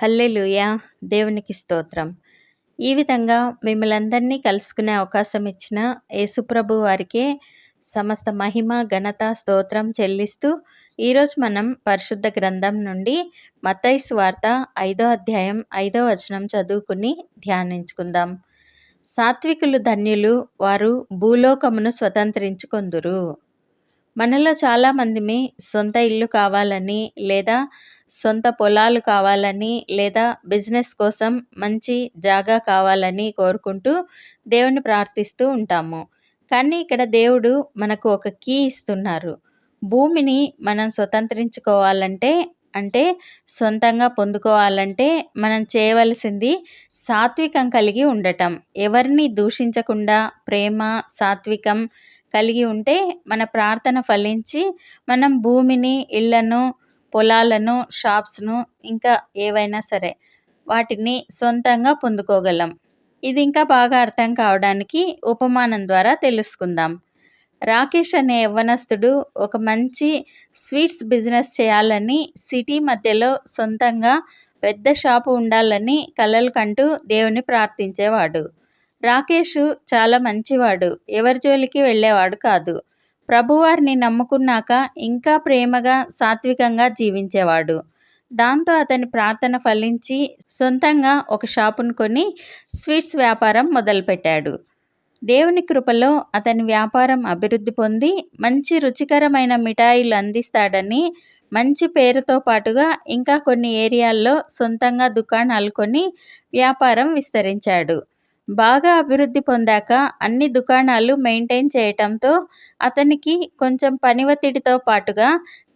హల్లెలూయా. దేవునికి స్తోత్రం. ఈ విధంగా మిమ్మల్ని అందరినీ కలుసుకునే అవకాశం ఇచ్చిన యేసుప్రభు వారికే సమస్త మహిమ ఘనత స్తోత్రం చెల్లిస్తూ ఈరోజు మనం పరిశుద్ధ గ్రంథం నుండి మతైస్ వార్త ఐదో అధ్యాయం ఐదో వచనం చదువుకుని ధ్యానించుకుందాం. సాత్వికులు ధన్యులు వారు భూలోకమును స్వతంత్రించుకొందురు. మనలో చాలామందిమి సొంత ఇల్లు కావాలని లేదా సొంత పొలాలు కావాలని లేదా బిజినెస్ కోసం మంచి జాగా కావాలని కోరుకుంటూ దేవుని ప్రార్థిస్తూ ఉంటాము. కానీ ఇక్కడ దేవుడు మనకు ఒక కీ ఇస్తున్నారు. భూమిని మనం స్వతంత్రించుకోవాలంటే అంటే సొంతంగా పొందుకోవాలంటే మనం చేయవలసింది సాత్వికం కలిగి ఉండటం. ఎవరిని దూషించకుండా ప్రేమ సాత్వికం కలిగి ఉంటే మన ప్రార్థన ఫలించి మనం భూమిని ఇళ్ళను పొలాలను షాప్స్ను ఇంకా ఏవైనా సరే వాటిని సొంతంగా పొందుకోగలం. ఇది ఇంకా బాగా అర్థం కావడానికి ఉపమానం ద్వారా తెలుసుకుందాం. రాకేష్ అనే యవ్వనస్తుడు ఒక మంచి స్వీట్స్ బిజినెస్ చేయాలని సిటీ మధ్యలో సొంతంగా పెద్ద షాపు ఉండాలని కలలు కంటూ దేవుని ప్రార్థించేవాడు. రాకేష్ చాలా మంచివాడు. ఎవరి జోలికి వెళ్ళేవాడు కాదు. ప్రభువారిని నమ్ముకున్నాక ఇంకా ప్రేమగా సాత్వికంగా జీవించేవాడు. దాంతో అతని ప్రార్థన ఫలించి సొంతంగా ఒక షాపును కొని స్వీట్స్ వ్యాపారం మొదలుపెట్టాడు. దేవుని కృపలో అతని వ్యాపారం అభివృద్ధి పొంది మంచి రుచికరమైన మిఠాయిలు అందిస్తాడని మంచి పేరుతో పాటుగా ఇంకా కొన్ని ఏరియాల్లో సొంతంగా దుకాణాలు కొని వ్యాపారం విస్తరించాడు. బాగా అభివృద్ధి పొందాక అన్ని దుకాణాలు మెయింటైన్ చేయటంతో అతనికి కొంచెం పని ఒత్తిడితో పాటుగా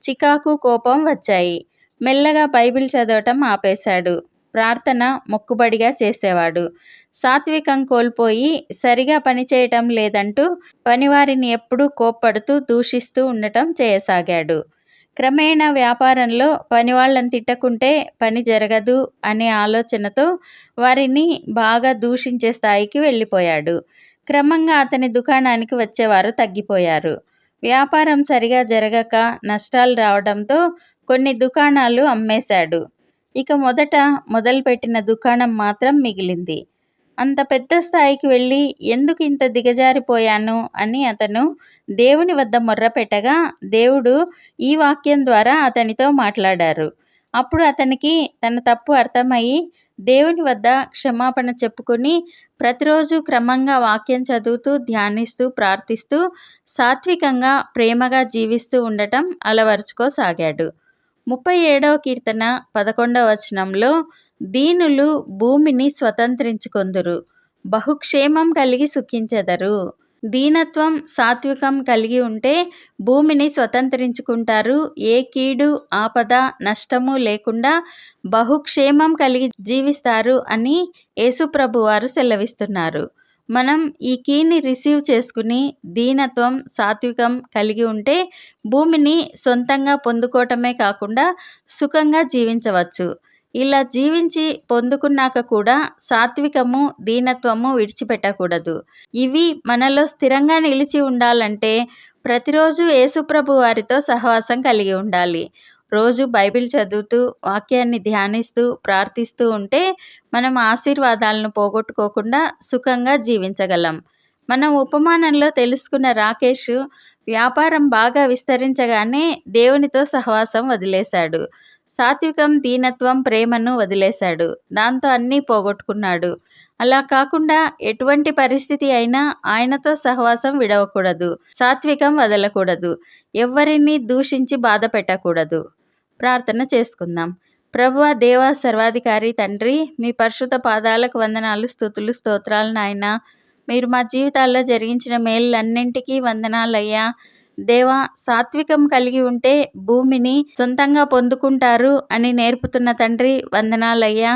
చికాకు కోపం వచ్చాయి. మెల్లగా బైబిల్ చదవటం ఆపేశాడు. ప్రార్థన మొక్కుబడిగా చేసేవాడు. సాత్వికం కోల్పోయి సరిగా పనిచేయటం లేదంటూ పనివారిని ఎప్పుడూ కోప్పడుతూ దూషిస్తూ ఉండటం చేయసాగాడు. క్రమేణా వ్యాపారంలో పనివాళ్ళని తిట్టకుంటే పని జరగదు అనే ఆలోచనతో వారిని బాగా దూషించే స్థాయికి వెళ్ళిపోయాడు. క్రమంగా అతని దుకాణానికి వచ్చేవారు తగ్గిపోయారు. వ్యాపారం సరిగా జరగక నష్టాలు రావడంతో కొన్ని దుకాణాలు అమ్మేశాడు. ఇక మొదట మొదలుపెట్టిన దుకాణం మాత్రం మిగిలింది. అంత పెద్ద స్థాయికి వెళ్ళి ఎందుకు ఇంత దిగజారిపోయాను అని అతను దేవుని వద్ద మొర్రపెట్టగా దేవుడు ఈ వాక్యం ద్వారా అతనితో మాట్లాడారు. అప్పుడు అతనికి తన తప్పు అర్థమయ్యి దేవుని వద్ద క్షమాపణ చెప్పుకొని ప్రతిరోజు క్రమంగా వాక్యం చదువుతూ ధ్యానిస్తూ ప్రార్థిస్తూ సాత్వికంగా ప్రేమగా జీవిస్తూ ఉండటం అలవరుచుకోసాగాడు. ముప్పై ఏడవ కీర్తన పదకొండవ వచనంలో దీనులు భూమిని స్వతంత్రించుకొందురు. బహుక్షేమం కలిగి సుఖించెదరు. దీనత్వం సాత్వికం కలిగి ఉంటే భూమిని స్వతంత్రించుకుంటారు. ఏ కీడు ఆపద నష్టము లేకుండా బహుక్షేమం కలిగి జీవిస్తారు అని యేసుప్రభు వారు సెలవిస్తున్నారు. మనం ఈ కీని రిసీవ్ చేసుకుని దీనత్వం సాత్వికం కలిగి ఉంటే భూమిని సొంతంగా పొందుకోవటమే కాకుండా సుఖంగా జీవించవచ్చు. ఇలా జీవించి పొందుకున్నాక కూడా సాత్వికము దీనత్వము విడిచిపెట్టకూడదు. ఇవి మనలో స్థిరంగా నిలిచి ఉండాలంటే ప్రతిరోజు యేసుప్రభు వారితో సహవాసం కలిగి ఉండాలి. రోజు బైబిల్ చదువుతూ వాక్యాన్ని ధ్యానిస్తూ ప్రార్థిస్తూ ఉంటే మనం ఆశీర్వాదాలను పోగొట్టుకోకుండా సుఖంగా జీవించగలం. మనం ఉపమానంలో తెలుసుకున్న రాకేష్ వ్యాపారం బాగా విస్తరించగానే దేవునితో సహవాసం వదిలేశాడు. సాత్వికం దీనత్వం ప్రేమను వదిలేశాడు. దాంతో అన్నీ పోగొట్టుకున్నాడు. అలా కాకుండా ఎటువంటి పరిస్థితి అయినా ఆయనతో సహవాసం విడవకూడదు. సాత్వికం వదలకూడదు. ఎవరిని దూషించి బాధ పెట్టకూడదు. ప్రార్థన చేసుకుందాం. ప్రభువ దేవ సర్వాధికారి తండ్రి మీ పరిశుద్ధ పాదాలకు వందనాలు స్థుతులు స్తోత్రాలు నాయన. మీరు మా జీవితాల్లో జరిగించిన మేళ్ళన్నింటికీ వందనాలయ్యా. దేవా సాత్వికం కలిగి ఉంటే భూమిని సొంతంగా పొందుకుంటారు అని నేర్పుతున్న తండ్రి వందనాలయ్యా.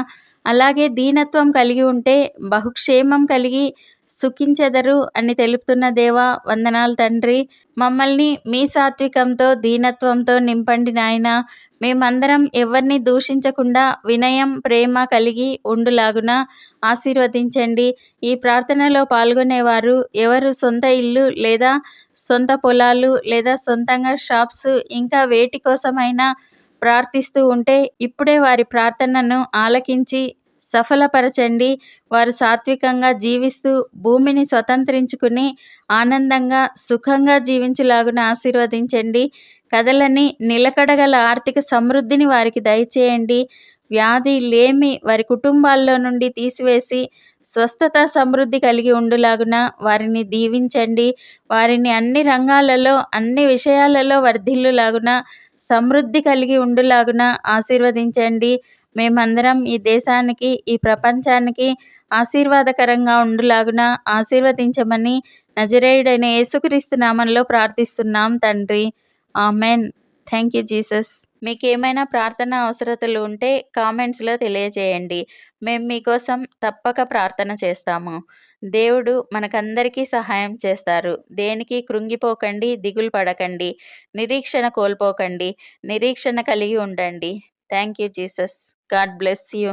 అలాగే దీనత్వం కలిగి ఉంటే బహుక్షేమం కలిగి సుఖించెదరు అని తెలుపుతున్న దేవా వందనాలు తండ్రి. మమ్మల్ని మీ సాత్వికంతో దీనత్వంతో నింపండి నాయన. మేమందరం ఎవరిని దూషించకుండా వినయం ప్రేమ కలిగి ఉండులాగున ఆశీర్వదించండి. ఈ ప్రార్థనలో పాల్గొనేవారు ఎవరు సొంత ఇల్లు లేదా సొంత పొలాలు లేదా సొంతంగా షాప్స్ ఇంకా వేటి కోసమైనా ప్రార్థిస్తూ ఉంటే ఇప్పుడే వారి ప్రార్థనను ఆలకించి సఫలపరచండి. వారు సాత్వికంగా జీవిస్తూ భూమిని స్వతంత్రించుకుని ఆనందంగా సుఖంగా జీవించులాగున ఆశీర్వదించండి. కథలని నిలకడగల ఆర్థిక సమృద్ధిని వారికి దయచేయండి. వ్యాధి లేమి వారి కుటుంబాల్లో నుండి తీసివేసి స్వస్థత సమృద్ధి కలిగి ఉండులాగున వారిని దీవించండి. వారిని అన్ని రంగాలలో అన్ని విషయాలలో వర్ధిల్లులాగున సమృద్ధి కలిగి ఉండులాగున ఆశీర్వదించండి. మేమందరం ఈ దేశానికి ఈ ప్రపంచానికి ఆశీర్వాదకరంగా ఉండులాగున ఆశీర్వదించమని నజరేయుడైన యేసుక్రీస్తు నామంలో ప్రార్థిస్తున్నాం తండ్రి. ఆమెన్. Thank you Jesus. మీకు ఏమైనా ప్రార్థన అవసరతలు ఉంటే కామెంట్స్లో తెలియజేయండి. మేము మీకోసం తప్పక ప్రార్థన చేస్తాము. దేవుడు మనకందరికీ సహాయం చేస్తారు. దేనికి కృంగిపోకండి దిగులు పడకండి నిరీక్షణ కోల్పోకండి నిరీక్షణ కలిగి ఉండండి. Thank you Jesus God bless you